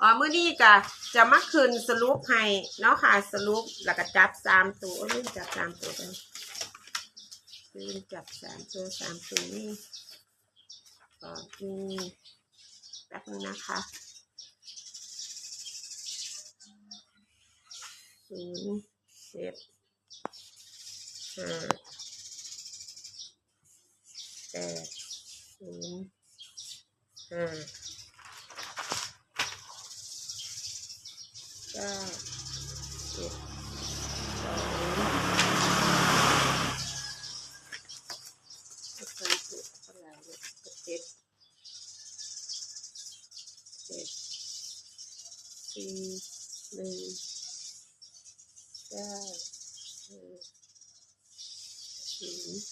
อ๋อมื้อนี้ก็จะมาคืนสรุปให้เนาะค่ะสรุปแล้วก็จับสามตัวลืมจับสามตัวกันลืมจับสามตัวสามตัวนี่ก็มีแป๊บนึงนะคะศูนย์เจ็ดห้าแปดศูนย์ห้า ก้าเจ็ดสองแล้วก็จุดเท่าไหร่เนี่ยก็เจ็ดเจ็ดสี่หนึ่งเก้าห้าศูนย์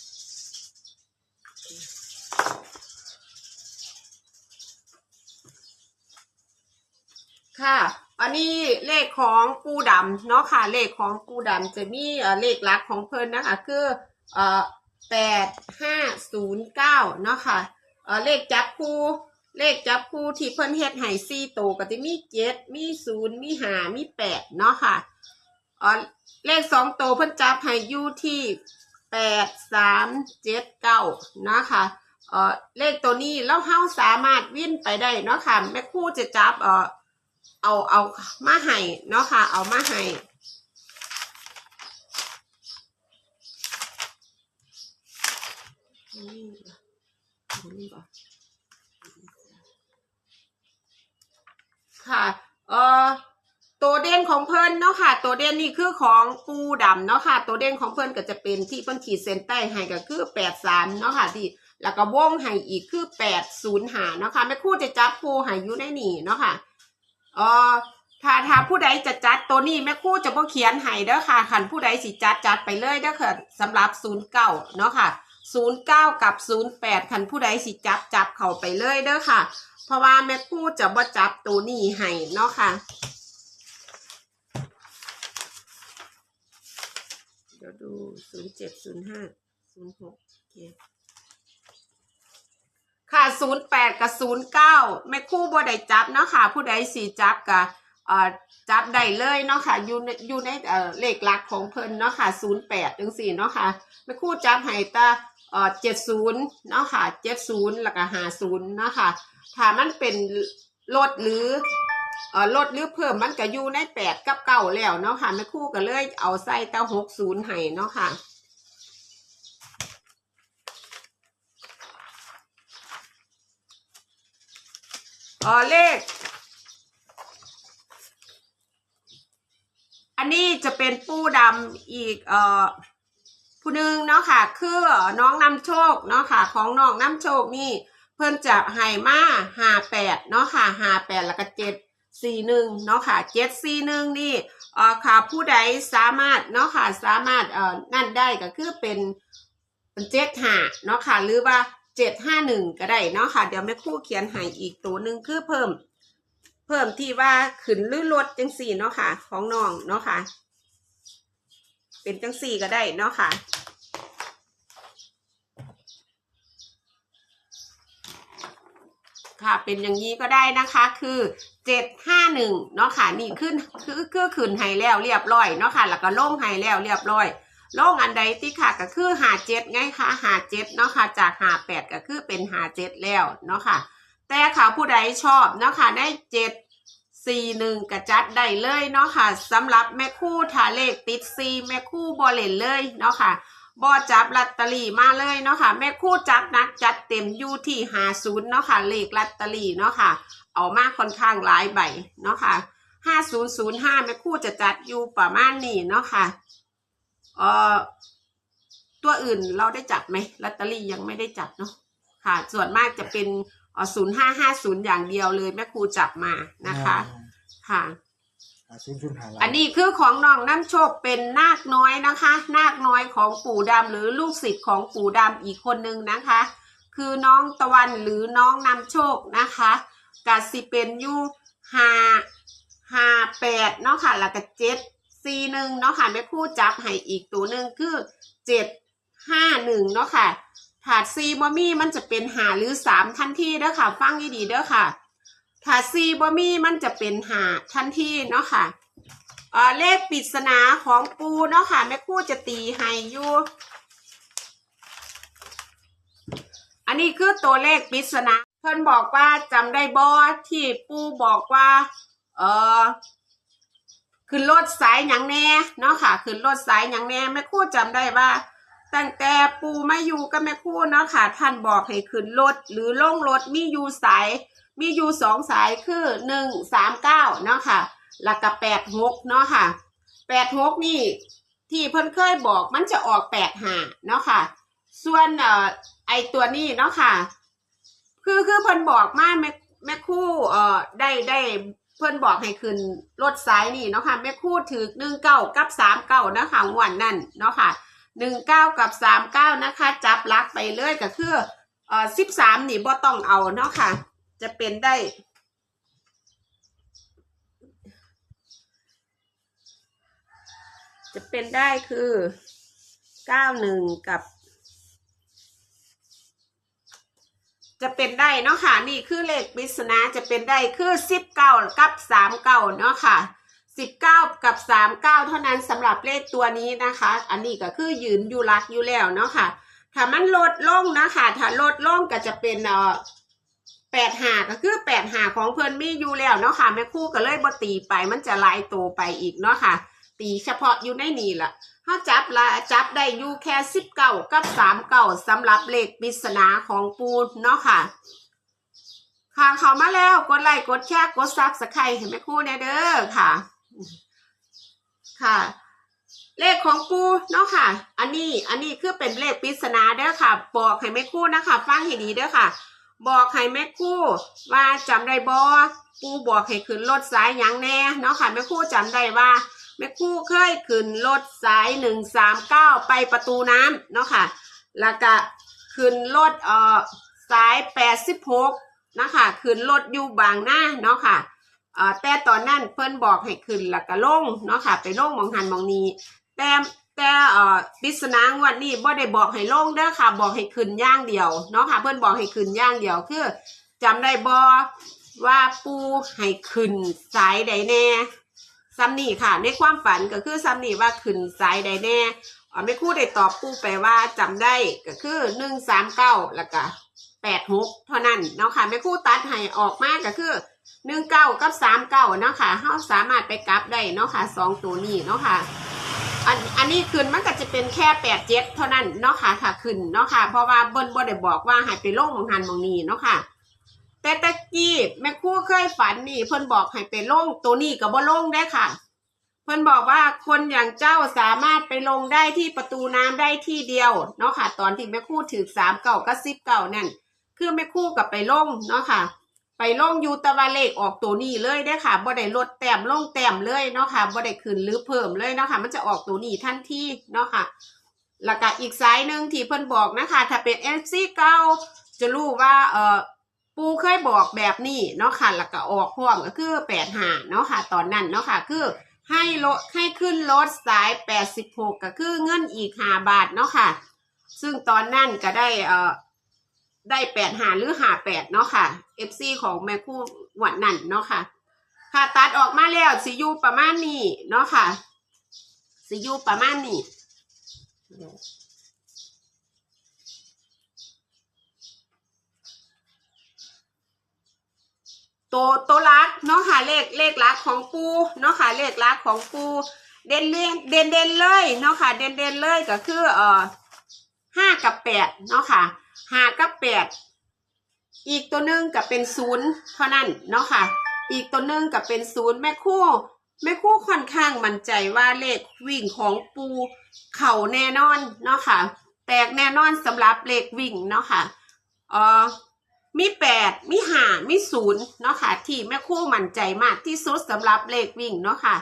ค่ะ อันนี้เลขของปูดำเนาะค่ะ เลขของปูดำจะมีเลขหลักของเพิ่นนะคะคือเอ่อแปดห้าศูนย์เก้าเนาะค่ะเอ่อเลขจับคู่เลขจับคู่ที่เพิ่นเฮ็ดให้สี่โตวก็จะมีเจ็ดมีศูนย์มีห้ามีแปดเนาะค่ะเอ่อเลขสองโตวเพิ่นจับให้อยู่ที่แปดสามเจ็ดเก้านาะค่ะเออเลขตัวนี้แล้วเฮาสามารถวิ่นไปได้เนาะค่ะแม่คู่จะจับ เอ่อเอาเอามาให้เนาะค่ะ เอามาให้นี่นี่ก่อนค่ะ เอ่อตัวเด่นของเพิ่นเนาะค่ะ ตัวเด่นนี่คือของปูดำเนาะค่ะ ตัวเด่นของเพิ่นก็จะเป็นที่เพิ่นขีดเส้นใต้ให้ก็คือแปดสามเนาะค่ะที่แล้วก็วงให้อีกคือแปดศูนย์หาเนาะค่ะแม่คู่จะจับคู่ให้อยู่ในนี่เนาะค่ะ เออถ้าถ้าผู้ใดจะจัดตัวนี้แม่ครู่จะบ่เขียนให้เด้อค่ะคันผู้ใดสิจัดจัดไปเลยเด้อค่ะสำหรับ09เก้าเนาะค่ะ09กับ08คันผู้ใดสิจับจับเข้าไปเลยเด้อค่ะ เพราะว่าแม่ครู่จะบ่จับตัวนี้ให้เนาะค่ะเดี๋ยวดู07 05 06โอเค ค่ะ08กับ09แม่คู่บ่ได้จับเนาะค่ะ ผู้ใดสิจับก็เอ่อจับได้เลยเนาะค่ะอยู่ในอยู่ในเอ่อเลขหลักของเพิ่นเนาะค่ะ08จังซี่เนาะค่ะแม่คู่จับให้ตาเอ่อ70เนาะค่ะ70แล้วก็50เนาะค่ะถ้ามันเป็นลดหรือเอ่อลดหรือเพิ่มมันก็อยู่ใน8กับ9แล้วเนาะค่ะแม่คู่ก็เลยเอาใส่ตา60ให้เนาะค่ะ ออเลข อันนี้จะเป็นปูดำอีกเอ่อผู้หนึ่งเนาะค่ะ คือน้องนำโชคเนาะค่ะ ของน้องนำโชคนี่ เพิ่นจะให้มาหาแปดเนาะค่ะหาแปดแล้วก็เจ็ดสี่หนึ่งเนาะค่ะเจ็ดสี่หนึ่งนี่เอ่อค่ะผู้ใดสามารถเนาะค่ะสามารถเอ่อนั่นได้ก็คือเป็นเป็นเจ็ดหาเนาะค่ะหรือว่า เจ็ดห้าหนึ่งก็ได้เนาะค่ะ เดี๋ยวแม่ครู่เขียนให้อีกตัวหนึ่งคือเพิ่ม เพิ่มที่ว่าขึ้นหรือลดจังสี่เนาะค่ะ ของน้องเนาะค่ะ เป็นจังสี่ก็ได้เนาะค่ะค่ะเป็นอย่างนี้ก็ได้นะคะคือเจ็ดห้าหนึ่งเนาะค่ะนี่ขึ้นคือคือขึ้นให้แล้วเรียบร้อยเนาะค่ะแล้วก็ลงให้แล้วเรียบร้อย โลงอันใดที่ค่ะก็คือหาเจ็ดไงคะหาเจ็ดเนาะค่ะจากหาแปดก็คือเป็นหาเจ็ดแล้วเนาะค่ะ แต่ค่ะผู้ใดชอบเนาะค่ะได้เจ็ดสี่หนึ่งกระจัดได้เลยเนาะค่ะสำหรับแม่คู่ทาเลขติดซีแม่คู่บอเลนเลยเนาะค่ะบอจับลอตเตอรี่มาเลยเนาะค่ะแม่คู่จัดหนักจัดเต็มอยู่ที่หาศูนย์เนาะค่ะเลขลอตเตอรี่เนาะค่ะ เอามาค่อนข้างหลายใบเนาะค่ะห้าศูนย์ศูนย์ห้าแม่คู่จะจัดอยู่ประมาณนี้เนาะค่ะ ตัวอื่นเราได้จับไหมลอตเตอรี่ยังไม่ได้จับเนาะค่ะ ส่วนมากจะเป็นศูนย์ห้าห้าศูนย์อย่างเดียวเลยแม่ครูจับมานะคะ ค่ะศูนย์ศูนย์หาล้านอันนี้คือของน้องน้ำโชคเป็นนาคน้อยนะคะ นาคน้อยของปู่ดำหรือลูกศิษย์ของปู่ดำอีกคนนึงนะคะ คือน้องตะวันหรือน้องนำโชคนะคะกาสิเป็นอยูห้าห้าแปดเนาะค่ะแล้วก็เจ็ด สี่หนึ่งเนาะค่ะแม่คู่จับให้อีกตัวหนึ่งคือเจ็ดห้าหนึ่งเนาะค่ะถาดซีบอมี่มันจะเป็นหาหรือสามทันทีเด้อค่ะ ฟังดีๆเด้อค่ะถ้าซีบ่มีมันจะเป็นหาทันทีเนาะค่ะเอ่อเลขปริศนาของปูเนาะค่ะแม่คู่จะตีให้อยู่อันนี้คือตัวเลขปริศนาเพิ่นบอกว่าจำได้บ่ที่ปูบอกว่า เออ ขึ้นรถสายหยังแน่เนาะค่ะ ขึ้นรถสายหยังแน่แม่คู่จำได้ว่า ตั้งแต่ปูไม่อยู่กับแม่คู่เนาะค่ะ ท่านบอกให้ขึ้นรถหรือลงรถมีอยู่สาย มีอยู่สองสายคือหนึ่งสามเก้าเนาะค่ะแล้วก็แปดหกเนาะค่ะแปดหกนี่ ที่เพิ่นเคยบอกมันจะออกแปดห้าเนาะค่ะ ส่วนเอ่อไอตัวนี้เนาะค่ะ คือคือเพิ่นบอกมาแม่แม่คู่เอ่อได้ได้ เพิ่อนบอกให้ขึ้นรถสายนี่เนาะค่ะแม่คู่ถือหนึ่งเก้ากับสามเก้านะคะวันนั่นเนาะค่ะหนึ่งเก้ากับสามเก้านะคะ จับลักไปเลยก็คือเอ่อสิบสามนี่บ่ต้องเอาเนาะค่ะ จะเป็นได้จะเป็นได้คือเก้าหนึ่งกับ จะเป็นได้เนาะค่ะ นี่คือเลขปริศนาจะเป็นได้คือสิบเก้ากับสามเก้าเนาะค่ะสิบเก้ากับสามเก้าเท่านั้นสำหรับเลขตัวนี้นะคะ อันนี้ก็คือยืนอยู่รักอยู่แล้วเนาะค่ะ ถ้ามันลดลงนะคะ ถ้าลดลงก็จะเป็นเอ่อแปดหาก็คือแปดหาของเพิ่อนมีอยู่แล้วเนาะค่ะแม่คู่ก็เลยบ่ตีไปมันจะลายตัวไปอีกเนาะค่ะ ตีเฉพาะอยู่ในนี่ละ ถ้าจับละจับได้อยู่แค่สิบเก้ากับสามเก้าสำหรับเลขปริศนาของปูเนาะค่ะค่ะเขามาแล้วกดไลค์กดแชร์กดซับสไครต์ให้แม่ครู่แน่เด้อค่ะ ค่ะ เลขของปูเนาะค่ะ อันนี้อันนี้คือเป็นเลขปริศนาเด้อค่ะ บอกให้แม่ครู่นะคะ ฟังให้ดีเด้อค่ะ บอกให้แม่ครู่ว่าจำได้บ่ปูบอกให้ขึ้นรถสายยังแน่เนาะค่ะแม่ครู่จำได้ว่า แม่คู่เคยขึ้นรถสายหนึ่งสามเก้าไปประตูน้ำเนาะค่ะ แล้วก็ขึ้นรถเอ่อสายแปดสิบหกนะคะขึ้นรถอยู่บางหน้าเนาะค่ะเอ่อแต่ตอนนั้นเพิ่นบอกให้ขึ้นแล้วก็ลงเนาะค่ะ ไปลงมองหันมองนี้ แต่แต่เอ่อปริศนางวดนี้บ่ได้บอกให้ลงเด้อค่ะ บอกให้ขึ้นย่างเดียวเนาะค่ะ เพิ่นบอกให้ขึ้นย่างเดียวคือจำได้บ่ว่าปูให้ขึ้นสายใดแน่ ซัมนี่ค่ะ ในความฝันก็คือซัมนี่ว่าขึ้นสายใดแน่อ๋อไม่คู่ได้ตอบปูไปว่าจำได้ก็คือหนึ่งสามเก้าแล้วก็แปดหกเท่านั้นเนาะค่ะไม่คู่ตัดให้ออกมากก็คือหนึ่งเก้ากับสามเก้าเนาะค่ะเราสามารถไปกลับได้เนาะค่ะสองตัวนี้เนาะค่ะอันอันนี้ขึ้นมันก็จะเป็นแค่แปดเจ็ดเท่านั้นเนาะค่ะค่ะขึ้นเนาะค่ะเพราะว่าบิ้ลบ่ได้บอกว่าให้ไปลงมองหันมองนี้เนาะค่ะ แต่ตะกี้แม่ครู่เคยฝันนี่เพิ่นบอกให้ไปลงตัวนี้ก็บ่ลงได้ค่ะ เพิ่นบอกว่าคนอย่างเจ้าสามารถไปลงได้ที่ประตูน้ำได้ที่เดียวเนาะค่ะ ตอนที่แม่ครู่ถือสามเก่ากับสิบเก่านั่นคือแม่ครู่กับไปลงเนาะค่ะ ไปลงอยูแตะวันเลขออกตัวนี้เลยได้อค่ะบ่ได้ลดแต้มลงแต้มเลยเนาะค่ะบ่ได้ขึ้นหรือเพิ่มเลยเนาะค่ะ มันจะออกตัวนี้ทันทีเนาะค่ะ แล้วก็อีกสายหนึ่งที่เพิ่นบอกนะคะ ถ้าเป็น FC เก่าจะรู้ว่าเออ ปูเคยบอกแบบนี้เนาะค่ะแล้วก็ออกพร้อมก็คือแปดหาเนาะค่ะ ตอนนั้นเนาะค่ะ คือให้ลดให้ขึ้นรถสายแปดสิบหกก็คือเงินอีกห้าบาทเนาะค่ะ ซึ่งตอนนั้นก็ได้เอ่อได้แปดหาหรือหาแปดเนาะค่ะ FC ของแม่คู่หวันนั่นเนาะค่ะ ค่ะตัดออกมาแล้วสิยูประมาณนี้เนาะค่ะสิยูประมาณนี้ ตัวตัวลักเนาะค่ะเลขเลขลักของปูเนาะค่ะเลขลักของปูเด่นเด่นเด่นเด่นเลยเนาะค่ะเด่นเด่นเลยก็คือเอ่อห้ากับแปดเนาะค่ะห้ากับแปดอีกตัวหนึ่งก็เป็นศูนย์เท่านั้นเนาะค่ะ อีกตัวหนึ่งก็เป็นศูนย์แม่คู่แม่คู่ค่อนข้างมั่นใจว่าเลขวิ่งของปูเข่าแน่นอนเนาะค่ะ แตกแน่นอนสำหรับเลขวิ่งเนาะค่ะเอ่อ มีแปดมีห้ามีศูนย์เนาะค่ะ ที่แม่คู่มั่นใจมากที่สุดสำหรับเลขวิ่งเนาะค่ะ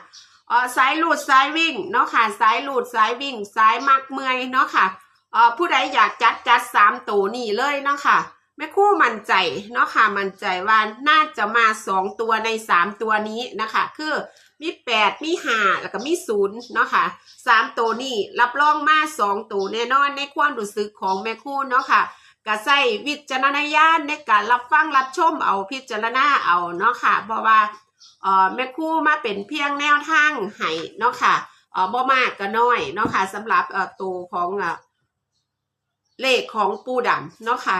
เออสายลุดสายวิ่งเนาะค่ะสายลุดสายวิ่งสายมักเมื่อยเนาะค่ะเออผู้ใดอยากจัดจัดสามตัวนี่เลยเนาะค่ะแม่คู่มั่นใจเนาะค่ะมั่นใจว่าน่าจะมาสองตัวในสามตัวนี้นะคะ คือมีแปดมีห้าแล้วก็มีศูนย์เนาะค่ะสามตัวนี้รับรองมาสองตัวแน่นอนในความรู้สึกของแม่คู่เนาะค่ะ ก็ใส่วิจารณญาณในการรับฟังรับชมเอาพิจารณาเอาเนาะค่ะ เพราะว่าเอ่อแม่ครู่มาเป็นเพียงแนวทางให้เนาะค่ะเอ่อบ่มากก็น้อยเนาะค่ะสำหรับเอ่อตัวของเอ่อเลขของปูดำเนาะค่ะ